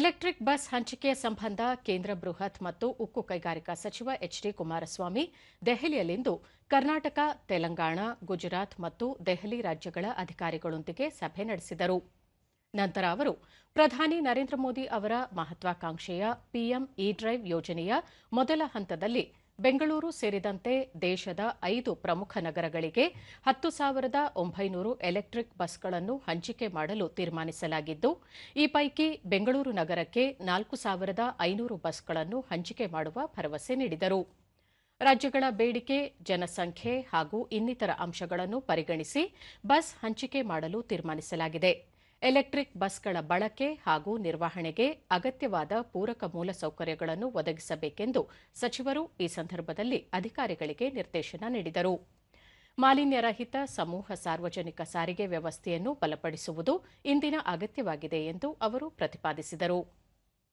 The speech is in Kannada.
ಎಲೆಕ್ಟ್ರಿಕ್ ಬಸ್ ಹಂಚಿಕೆ ಸಂಬಂಧ ಕೇಂದ್ರ ಬೃಹತ್ ಮತ್ತು ಉಕ್ಕು ಕೈಗಾರಿಕಾ ಸಚಿವ ಎಚ್ ಡಿ ಕುಮಾರಸ್ವಾಮಿ ದೆಹಲಿಯಲ್ಲಿಂದು ಕರ್ನಾಟಕ, ತೆಲಂಗಾಣ, ಗುಜರಾತ್ ಮತ್ತು ದೆಹಲಿ ರಾಜ್ಯಗಳ ಅಧಿಕಾರಿಗಳೊಂದಿಗೆ ಸಭೆ ನಡೆಸಿದರು. ನಂತರ ಅವರು ಪ್ರಧಾನಿ ನರೇಂದ್ರ ಮೋದಿ ಅವರ ಮಹತ್ವಾಕಾಂಕ್ಷೆಯ ಪಿಎಂ ಇ ಡ್ರೈವ್ ಯೋಜನೆಯ ಮೊದಲ ಹಂತದಲ್ಲಿ ಬೆಂಗಳೂರು ಸೇರಿದಂತೆ ದೇಶದ ಐದು ಪ್ರಮುಖ ನಗರಗಳಿಗೆ ಹತ್ತು ಸಾವಿರದ ಒಂಬೈನೂರು ಎಲೆಕ್ಟ್ರಿಕ್ ಬಸ್ಗಳನ್ನು ಹಂಚಿಕೆ ಮಾಡಲು ತೀರ್ಮಾನಿಸಲಾಗಿದ್ದು, ಈ ಪೈಕಿ ಬೆಂಗಳೂರು ನಗರಕ್ಕೆ ನಾಲ್ಕು ಸಾವಿರದ ಐನೂರು ಬಸ್ಗಳನ್ನು ಹಂಚಿಕೆ ಮಾಡುವ ಭರವಸೆ ನೀಡಿದರು. ರಾಜ್ಯಗಳ ಬೇಡಿಕೆ, ಜನಸಂಖ್ಯೆ ಹಾಗೂ ಇನ್ನಿತರ ಅಂಶಗಳನ್ನು ಪರಿಗಣಿಸಿ ಬಸ್ ಹಂಚಿಕೆ ಮಾಡಲು ತೀರ್ಮಾನಿಸಲಾಗಿದೆ. ಎಲೆಕ್ಟ್ರಿಕ್ ಬಸ್ಗಳ ಬಳಕೆ ಹಾಗೂ ನಿರ್ವಹಣೆಗೆ ಅಗತ್ಯವಾದ ಪೂರಕ ಮೂಲಸೌಕರ್ಯಗಳನ್ನು ಒದಗಿಸಬೇಕೆಂದು ಸಚಿವರು ಈ ಸಂದರ್ಭದಲ್ಲಿ ಅಧಿಕಾರಿಗಳಿಗೆ ನಿರ್ದೇಶನ ನೀಡಿದರು. ಮಾಲಿನ್ಯರಹಿತ ಸಮೂಹ ಸಾರ್ವಜನಿಕ ಸಾರಿಗೆ ವ್ಯವಸ್ಥೆಯನ್ನು ಬಲಪಡಿಸುವುದು ಇಂದಿನ ಅಗತ್ಯವಾಗಿದೆ ಎಂದು ಅವರು ಪ್ರತಿಪಾದಿಸಿದರು.